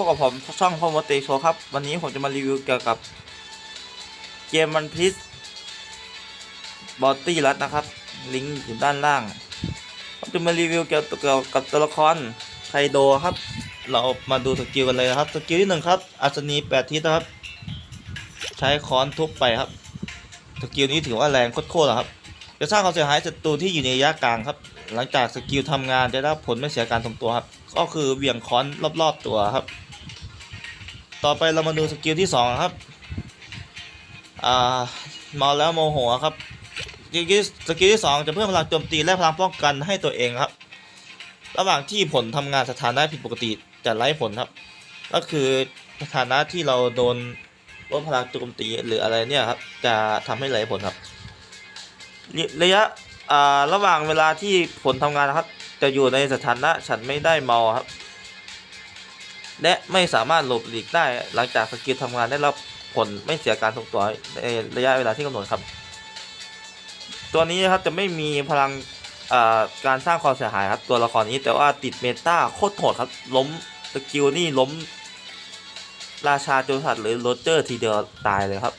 พบกับผมช่องพ่อมดเตโชครับ วันนี้ผมจะมารีวิวเกี่ยวกับเกมมันพิสบอตตี้รัดนะครับ ลิงก์อยู่ด้านล่างผมจะมารีวิวเกี่ยวกับตัวละครไคโดครับ เรามาดูสกิลกันเลยนะครับ สกิลที่หนึ่งครับอัศนีแปดทิศนะครับ ใช้ค้อนทุบไปครับ สกิลนี้ถือว่าแรงโคตรๆนะครับ จะสร้างความเสียหายศัตรูที่อยู่ในระยะกลางครับ หลังจากสกิลทำงานจะได้ผลไม่เสียการทรงตัวครับก็คือเวี่ยงค้อนรอบ ๆ ตัวครับ ต่อไปเรามาดูสกิลที่สองครับ อ่าเมาแล้วโมโหครับ สกิลสกิลที่สองจะเพิ่มพลังโจมตีและพลังป้องกันให้ตัวเองครับ ระหว่างที่ผลทำงานสถานะผิดปกติจะไร้ผลครับ ก็คือสถานะที่เราโดนลดพลังโจมตีหรืออะไรเนี่ยครับ จะทำให้ไร้ผลครับ ระยะอ่าระหว่างเวลาที่ผลทำงานนะครับ จะอยู่ในสถานะฉันไม่ได้เมาครับ และไม่สามารถหลบหลีกได้หลังจากสกิลทำงานได้รับผลไม่เสียการทรงตัวในระยะเวลาที่กำหนดครับ ตัวนี้นะครับจะไม่มีพลังการสร้างความเสียหายครับตัวละครนี้แต่ว่าติดเมตาโคตรโหดครับ ล้มสกิลนี่ล้ม ราชาโจรสัตว์หรือโรเจอร์ทีเดียวตายเลยครับ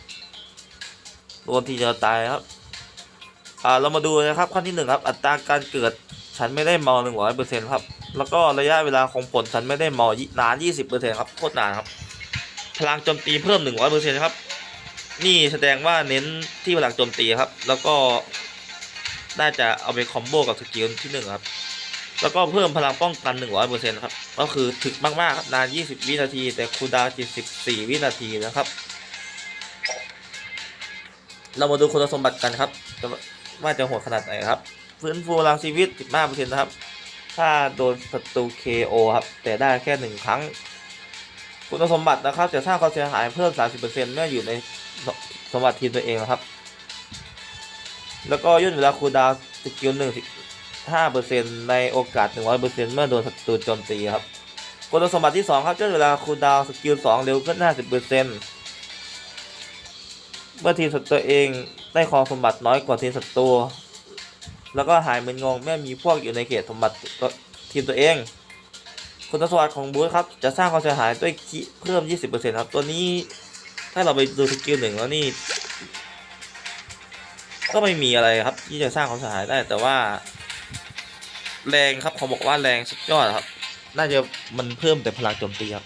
โดนทีเดียวตายครับเรามาดูนะครับขั้นที่หนึ่งครับอัตราการเกิด ฉันไม่ได้เมาหนึ่งร้อยเปอร์เซ็นต์ครับ แล้วก็ระยะเวลาของผลฉันไม่ได้เมานานยี่สิบเปอร์เซ็นต์ครับโคตรนานครับ พลังโจมตีเพิ่มหนึ่งร้อยเปอร์เซ็นต์ครับ นี่แสดงว่าเน้นที่พลังโจมตีครับ แล้วก็น่าจะเอาไปคอมโบกับสกิลที่หนึ่งครับ แล้วก็เพิ่มพลังป้องกันหนึ่งร้อยเปอร์เซ็นต์ครับ ก็คือถึกมากๆครับนานยี่สิบวินาที แต่คูดาวเจ็ดสิบสี่วินาทีนะครับ เรามาดูคุณสมบัติกันครับว่าจะโหดขนาดไหนครับ ฟื้นฟูพลังชีวิต 15%นะครับ ถ้าโดนศัตรู KO ครับ แต่ได้แค่หนึ่งครั้ง คุณสมบัตินะครับ จะสร้างความเสียหายเพิ่ม 30%เมื่ออยู่ในสมบัติทีมตัวเองนะครับ แล้วก็ย่นเวลาคูดาวสกิลหนึ่งห้าเปอร์เซ็นในโอกาสหนึ่งร้อยเปอร์เซ็นเมื่อโดนศัตรูโจมตีครับคุณสมบัติที่สองครับย่นเวลาคูดาวสกิลสองเร็วขึ้นห้าสิบเปอร์เซ็นเมื่อทีมศัตรูตัวเองได้ครองสมบัติน้อยกว่าทีมศัตรู แล้วก็หายมึนงงเมื่อมีพวกอยู่ในเขตสมบัติทีมตัวเอง คุณสมบัติของบูธครับ จะสร้างความเสียหายด้วยคิเพิ่ม 20%ครับ ตัวนี้ถ้าเราไปดูสกิลหนึ่งแล้วนี่ ก็ไม่มีอะไรครับ ที่จะสร้างความเสียหายได้แต่ว่า แรงครับเขาบอกว่าแรงสุดยอดครับ น่าจะมันเพิ่มแต่พลังโจมตีครับ